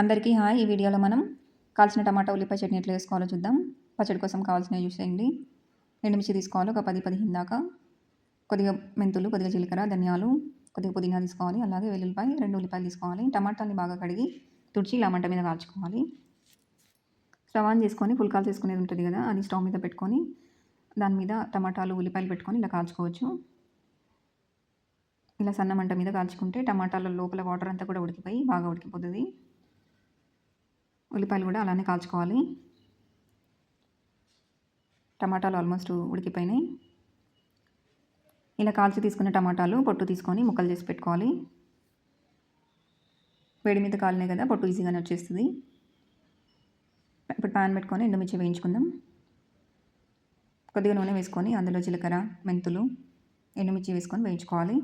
అందరికీ హాయ్. ఈ వీడియోలో మనం కాల్చిన టమాటా ఉల్లిపాయ చట్నీ ఎట్లా వేసుకోవాలో చూద్దాం. పచ్చడి కోసం కావాల్సినవి చూసేయండి ఎండుమిర్చి తీసుకోవాలి ఒక పది పదిహేను దాకా. కొద్దిగా మెంతులు కొద్దిగా జీలకర్ర ధనియాలు కొద్దిగా పుదీనా తీసుకోవాలి. అలాగే వెల్లుల్లిపాయ రెండు ఉల్లిపాయలు తీసుకోవాలి. టమాటాలని బాగా కడిగి తుడిచి ఇలా మంట మీద కాల్చుకోవాలి. స్టవ్ ఆన్ చేసుకొని పుల్కాలు చేసుకునేది ఉంటుంది కదా అది స్టవ్ మీద పెట్టుకొని దాని మీద టమాటాలు ఉల్లిపాయలు పెట్టుకొని ఇలా కాల్చుకోవచ్చు. ఇలా సన్న మంట మీద కాల్చుకుంటే టమాటాల లోపల వాటర్ అంతా కూడా ఉడికిపోయి బాగా ఉడికిపోతుంది. ఉల్లిపాయలు కూడా అలానే కాల్చుకోవాలి. టమాటాలు ఆల్మోస్ట్ ఉడికిపోయినాయి. ఇలా కాల్చి తీసుకున్న టమాటాలు పొట్టు తీసుకొని ముక్కలు చేసి పెట్టుకోవాలి. వేడి మీద కాలినాయి కదా పొట్టు ఈజీగానే వచ్చేస్తుంది. ఇప్పుడు ప్యాన్ పెట్టుకొని ఎండుమిర్చి వేయించుకుందాం. కొద్దిగా నూనె వేసుకొని అందులో జీలకర్ర మెంతులు ఎండుమిర్చి వేసుకొని వేయించుకోవాలి.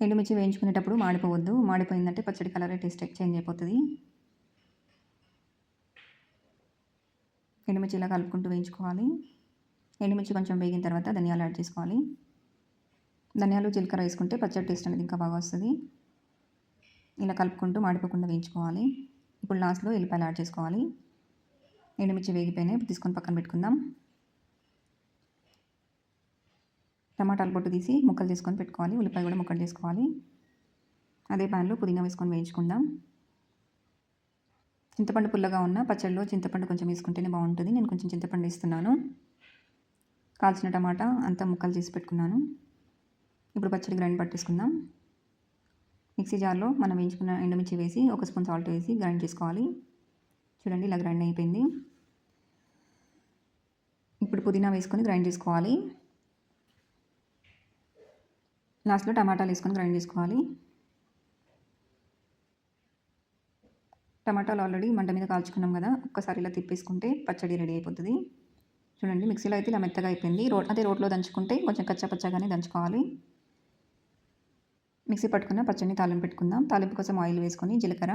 ఎండుమిర్చి వేయించుకునేటప్పుడు మాడిపోవద్దు. మాడిపోయిందంటే పచ్చడి కలర్ టేస్ట్ చేంజ్ అయిపోతుంది. ఎండుమిర్చి ఇలా కలుపుకుంటూ వేయించుకోవాలి. ఎండుమిర్చి కొంచెం వేగిన తర్వాత ధనియాలు యాడ్ చేసుకోవాలి. ధనియాలు జీలకర్ర వేసుకుంటే పచ్చడి టేస్ట్ అనేది ఇంకా బాగా వస్తుంది. ఇలా కలుపుకుంటూ మాడిపోకుండా వేయించుకోవాలి. ఇప్పుడు లాస్ట్లో ఎల్లిపాయలు యాడ్ చేసుకోవాలి. ఎండుమిర్చి వేగిపోయినాయి. తీసుకొని పక్కన పెట్టుకుందాం. టమాటాలు పొట్టు తీసి ముక్కలు చేసుకొని పెట్టుకోవాలి. ఉల్లిపాయ కూడా ముక్కలు చేసుకోవాలి. అదే ప్యాన్లో పుదీనా వేసుకొని వేయించుకుందాం. చింతపండు పుల్లగా ఉన్న పచ్చడిలో చింతపండు కొంచెం వేసుకుంటేనే బాగుంటుంది. నేను కొంచెం చింతపండు వేస్తున్నాను. కాల్చిన టమాటా అంతా ముక్కలు చేసి పెట్టుకున్నాను. ఇప్పుడు పచ్చడి గ్రైండ్ పట్టేసుకుందాం. మిక్సీ జార్లో మనం వేయించుకున్న ఎండుమిర్చి వేసి ఒక స్పూన్ సాల్ట్ వేసి గ్రైండ్ చేసుకోవాలి. చూడండి ఇలా గ్రైండ్ అయిపోయింది. ఇప్పుడు పుదీనా వేసుకొని గ్రైండ్ చేసుకోవాలి. లాస్ట్లో టమాటాలు వేసుకొని గ్రైండ్ చేసుకోవాలి. టమాటాలు ఆల్రెడీ మంట మీద కాల్చుకున్నాం కదా ఒక్కసారి ఇలా తిప్పేసుకుంటే పచ్చడి రెడీ అయిపోతుంది. చూడండి మిక్సీలో అయితే ఇలా మెత్తగా అయిపోయింది. రోడ్ అదే రోడ్లో దంచుకుంటే కొంచెం కచ్చా పచ్చగానే దంచుకోవాలి. మిక్సీ పట్టుకున్న పచ్చడిని తాలింపు పెట్టుకుందాం. తాలింపు కోసం ఆయిల్ వేసుకొని జీలకర్ర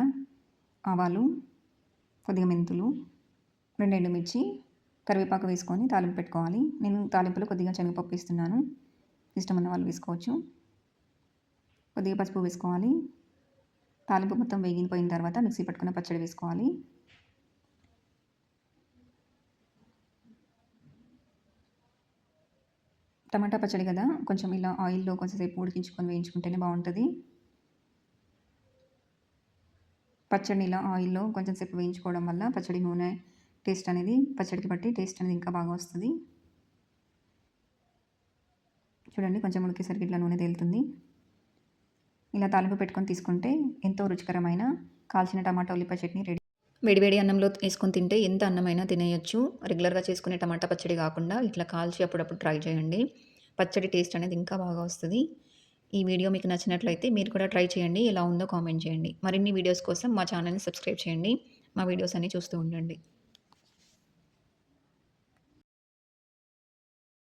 ఆవాలు కొద్దిగా మెంతులు రెండు ఎండుమిర్చి కరివేపాకు వేసుకొని తాలింపు పెట్టుకోవాలి. నేను తాలింపులో కొద్దిగా శనగపప్పు ఇస్తున్నాను ఇష్టం ఉన్న వాళ్ళు వేసుకోవచ్చు. కొద్దిగా పసుపు వేసుకోవాలి. తాలింపు మొత్తం వేగిపోయిన తర్వాత మిక్సీ పట్టుకున్న పచ్చడి వేసుకోవాలి. టమాటా పచ్చడి కదా కొంచెం ఇలా ఆయిల్లో కొంచెంసేపు ఉడికించుకొని వేయించుకుంటేనే బాగుంటుంది. పచ్చడిని ఇలా ఆయిల్లో కొంచెంసేపు వేయించుకోవడం వల్ల పచ్చడి నూనె టేస్ట్ అనేది పచ్చడికి బట్టి టేస్ట్ అనేది ఇంకా బాగా వస్తుంది. చూడండి కొంచెం ఉడికేసరికి ఇట్లా నూనె తేలుతుంది. ఇలా తాలింపు పెట్టుకొని తీసుకుంటే ఎంతో రుచికరమైన కాల్చిన టమాటా ఉల్లిపాయ చట్నీ రెడీ. వేడివేడి అన్నంలో వేసుకొని తింటే ఎంత అన్నమైనా తినేయచ్చు. రెగ్యులర్గా చేసుకునే టమాటా పచ్చడి కాకుండా ఇట్లా కాల్చి అప్పుడప్పుడు ట్రై చేయండి. పచ్చడి టేస్ట్ అనేది ఇంకా బాగా వస్తుంది. ఈ వీడియో మీకు నచ్చినట్లయితే మీరు కూడా ట్రై చేయండి. ఎలా ఉందో కామెంట్ చేయండి. మరిన్ని వీడియోస్ కోసం మా ఛానల్ని సబ్స్క్రైబ్ చేయండి. మా వీడియోస్ అన్నీ చూస్తూ ఉండండి.